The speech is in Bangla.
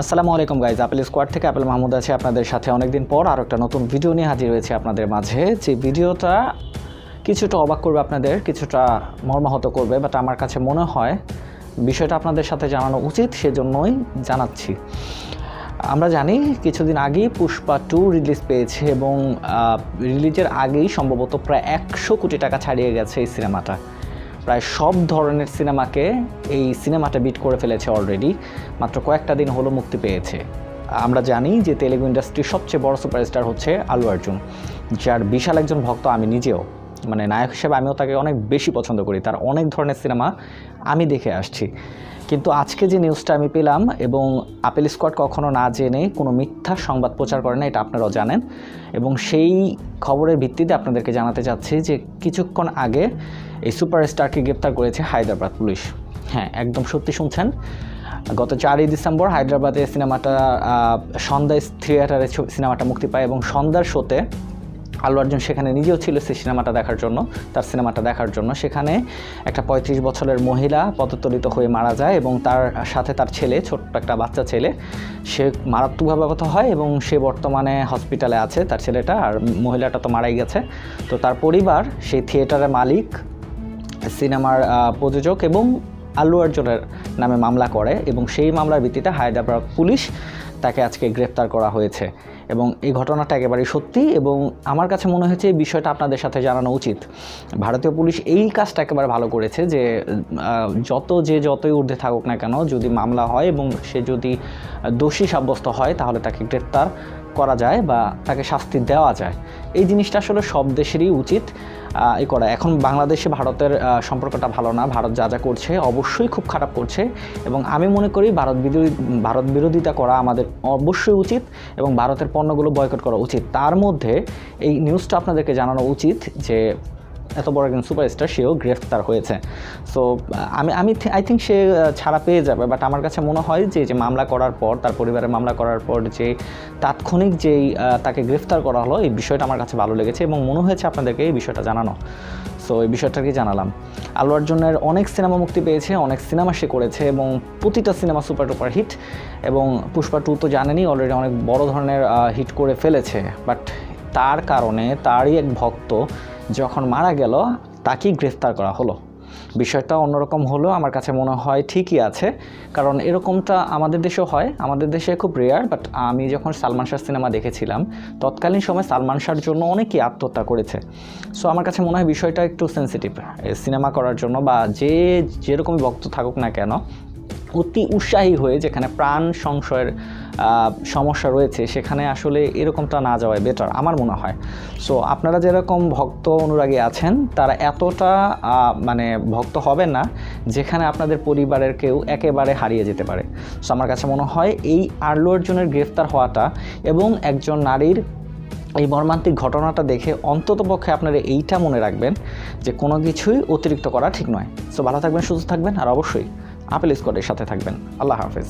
আসসালামু আলাইকুম গাইজ আপেল স্কোয়াড থেকে আপেল মাহমুদ আছে আপনাদের সাথে অনেকদিন পর আর একটা নতুন ভিডিও নিয়ে হাজির হয়েছে আপনাদের মাঝে। যে ভিডিওটা কিছুটা অবাক করবে আপনাদের, কিছুটা মর্মাহত করবে বাট আমার কাছে মনে হয় বিষয়টা আপনাদের সাথে জানানো উচিত, সেজন্যই জানাচ্ছি। আমরা জানি কিছুদিন আগেই পুষ্পা টু রিলিজ পেয়েছে এবং রিলিজের আগেই সম্ভবত প্রায় একশো কোটি টাকা ছাড়িয়ে গেছে এই সিনেমাটা প্রায় সব ধরনের সিনেমাকে এই সিনেমাটা বিট করে ফেলেছে অলরেডি মাত্র কয়েকটা দিন হলো মুক্তি পেয়েছে। আমরা জানি যে তেলেগু ইন্ডাস্ট্রির সবচেয়ে বড় সুপারস্টার হচ্ছে আলু অর্জুন, যার বিশাল একজন ভক্ত আমি নিজেও মানে নায়ক হিসেবে আমিও তাকে অনেক বেশি পছন্দ করি। তার অনেক ধরনের সিনেমা আমি দেখে আসছি। কিন্তু আজকে যে নিউজটা আমি পেলাম এবং আপেল স্কোয়াড কখনো না জেনে কোনো মিথ্যা সংবাদ প্রচার করে না এটা আপনারাও জানেন। এবং সেই খবরের ভিত্তিতে আপনাদেরকে জানাতে চাচ্ছি যে কিছুক্ষণ আগে এই সুপারস্টারকে গ্রেপ্তার করেছে হায়দ্রাবাদ পুলিশ। হ্যাঁ একদম সত্যি শুনছেন। গত চারই ডিসেম্বর হায়দ্রাবাদে সিনেমাটা আহ, সন্ধ্যা থিয়েটারে সিনেমাটা মুক্তি পায় এবং সন্ধ্যার শোতে আল্লু অর্জুন সেখানে নিজেও ছিল সেই সিনেমাটা দেখার জন্য, তার সিনেমাটা দেখার জন্য। সেখানে একটা পঁয়ত্রিশ বছরের মহিলা পদতলিত হয়ে মারা যায় এবং তার সাথে তার ছেলে, ছোট্ট একটা বাচ্চা ছেলে, সে মারাত্মকভাবে আহত হয় এবং সে বর্তমানে হসপিটালে আছে তার ছেলেটা আর মহিলাটা তো মারাই গেছে। তো তার পরিবার সেই থিয়েটারের মালিক, সিনেমার প্রযোজক এবং আল্লু অর্জুনের নামে মামলা করে এবং সেই মামলার ভিত্তিতে হায়দ্রাবাদ পুলিশ তাকে আজকে গ্রেপ্তার করা হয়েছে। এবং এই ঘটনাটা একেবারেই সত্যি এবং আমার কাছে মনে হয়েছে এই বিষয়টা আপনাদের সাথে জানানো উচিত। ভারতীয় পুলিশ এই কাজটা একেবারে ভালো করেছে যে যত যে যতই ঊর্ধ্বে থাকুক না কেন, যদি মামলা হয় এবং সে যদি দোষী সাব্যস্ত হয়, তাহলে তাকে গ্রেপ্তার করা যায় বা তাকে শাস্তি দেওয়া যায়। এই জিনিসটা আসলে সব দেশেরই উচিত। এই করা। এখন বাংলাদেশে ভারতের সম্পর্কটা ভালো না, ভারত যা যা করছে অবশ্যই খুব খারাপ করছে এবং আমি মনে করি ভারত বিরোধী, ভারত বিরোধিতা করা আমাদের অবশ্যই উচিত এবং ভারতের পণ্যগুলো বয়কট করা উচিত। তার মধ্যে এই নিউজটা আপনাদেরকে জানানো উচিত যে এত বড় একজন সুপারস্টার, সেও গ্রেফতার হয়েছে। সো আমি আমি আই থিঙ্ক সে ছাড়া পেয়ে যাবে বাট আমার কাছে মনে হয় যে যে মামলা করার পর, তার পরিবারের মামলা করার পর যে তাৎক্ষণিক যেই তাকে গ্রেফতার করা হলো, এই বিষয়টা আমার কাছে ভালো লেগেছে এবং মনে হয়েছে আপনাদেরকে এই বিষয়টা জানানো। সো এই বিষয়টাকে জানালাম? আল্লু অর্জুনের অনেক সিনেমা মুক্তি পেয়েছে, অনেক সিনেমা সে করেছে এবং প্রতিটা সিনেমা সুপার টুপার হিট এবং পুষ্পা টু তো জানেনই অলরেডি অনেক বড় ধরনের হিট করে ফেলেছে। বাট তার কারণে তারই এক ভক্ত যখন মারা গেল, তাকেই গ্রেফতার করা হলো। বিষয়টা অন্যরকম হলেও আমার কাছে মনে হয় ঠিকই আছে, কারণ এরকমটা আমাদের দেশেও হয়। আমাদের দেশে খুব রেয়ার বাট আমি যখন সালমান শাহ সিনেমা দেখেছিলাম, তৎকালীন সময় সালমান শাহর জন্য অনেকেই আত্মহত্যা করেছে। সো আমার কাছে মনে হয় বিষয়টা একটু সেন্সিটিভ সিনেমা করার জন্য বা যে যেরকমই বক্ত থাকুক না কেন, অতি উৎসাহী হয়ে যেখানে প্রাণ সংশয়ের সমস্যা রয়েছে, সেখানে আসলে এরকমটা না যাওয়াই বেটার আমার মনে হয়। সো আপনারা যেরকম ভক্ত অনুরাগী আছেন, তারা এতটা মানে ভক্ত হবেন না, যেখানে আপনাদের পরিবারের কেউ একেবারে হারিয়ে যেতে পারে। সো আমার কাছে মনে হয় এই আল্লু অর্জুনের গ্রেফতার হওয়াটা এবং একজন নারীর এই মর্মান্তিক ঘটনাটা দেখে অন্ততপক্ষে আপনারা এইটা মনে রাখবেন যে কোনো কিছুই অতিরিক্ত করা ঠিক নয়। সো ভালো থাকবেন, সুস্থ থাকবেন, আর অবশ্যই আপেল স্কোয়াডের সাথে থাকবেন। আল্লাহ হাফেজ।